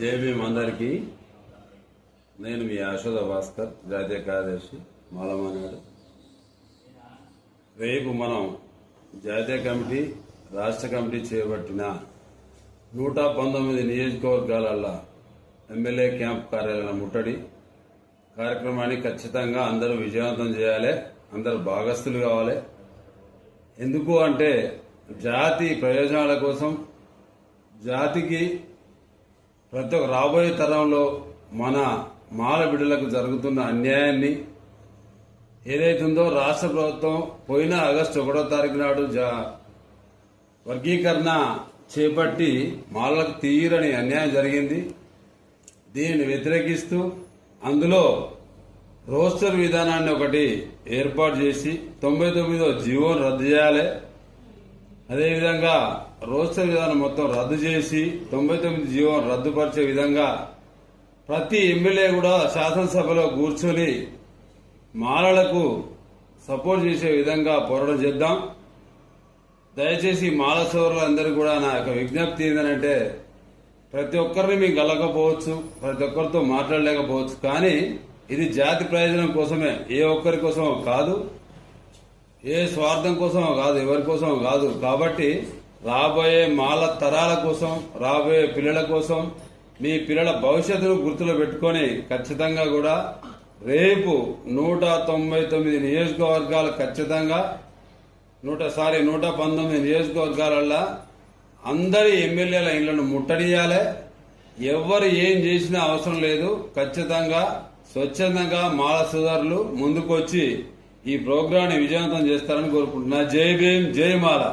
JBM అందరికీ. నేను మీ యశోద భాస్కర్ జాతీయ కార్యదర్శి మాలమానాడు రేపు మనం జాతీయ కమిటీ రాష్ట్ర కమిటీ చేపట్టిన నూట పంతొమ్మిది నియోజకవర్గాలల్లో ఎమ్మెల్యే క్యాంప్ కార్యాలయం ముట్టడి. కార్యక్రమాన్ని ఖచ్చితంగా అందరూ విజయవంతం చేయాలి అందరూ భాగస్థులు కావాలి. ఎందుకు అంటే జాతి ప్రయోజనాల కోసం జాతికి ప్రతి ఒక్క రాబోయే తరంలో మన మాల బిడ్డలకు జరుగుతున్న అన్యాయాన్ని ఏదైతుందో రాష్ట్ర ప్రభుత్వం పోయిన ఆగస్టు ఒకటో తారీఖు నాడు జా వర్గీకరణ చేపట్టి మాలకు తీరని అన్యాయం జరిగింది. దీనిని వ్యతిరేకిస్తూ అందులో రోస్టర్ విధానాన్ని ఒకటి ఏర్పాటు చేసి తొంభై తొమ్మిదో జీవోను రద్దు చేయాలి. అదేవిధంగా రోస్టర్ విధానం మొత్తం రద్దు చేసి తొంభై తొమ్మిది జీవం రద్దుపరిచే విధంగా ప్రతి ఎమ్మెల్యే కూడా శాసనసభలో కూర్చొని మాలలకు సపోర్ట్ చేసే విధంగా పోరాటం చేద్దాం. దయచేసి మాల సోదరులందరూ కూడా నా యొక్క విజ్ఞప్తి ఏంటంటే ప్రతి ఒక్కరిని మేము కలగకపోవచ్చు ప్రతి ఒక్కరితో మాట్లాడలేకపోవచ్చు కానీ ఇది జాతి ప్రయోజనం కోసమే ఏ ఒక్కరి కోసమో కాదు. ఏ స్వార్థం కోసం కాదు ఎవరి కోసం కాదు. కాబట్టి రాబోయే మాల తరాల కోసం రాబోయే పిల్లల కోసం మీ పిల్లల భవిష్యత్తును గుర్తులో పెట్టుకొని ఖచ్చితంగా కూడా రేపు నూట తొంభై తొమ్మిది నియోజకవర్గాలు ఖచ్చితంగా నూట సారీ నూట పంతొమ్మిది నియోజకవర్గాలల్లో అందరి ఎమ్మెల్యేల ఇళ్ళను ముట్టడియాలి. ఎవరు ఏం చేసినా అవసరం లేదు. ఖచ్చితంగా స్వచ్ఛందంగా మాల సోదరులు ముందుకొచ్చి ఈ ప్రోగ్రాన్ని విజయవంతం చేస్తారని కోరుకుంటున్నా. జై భీమ్ జై మాల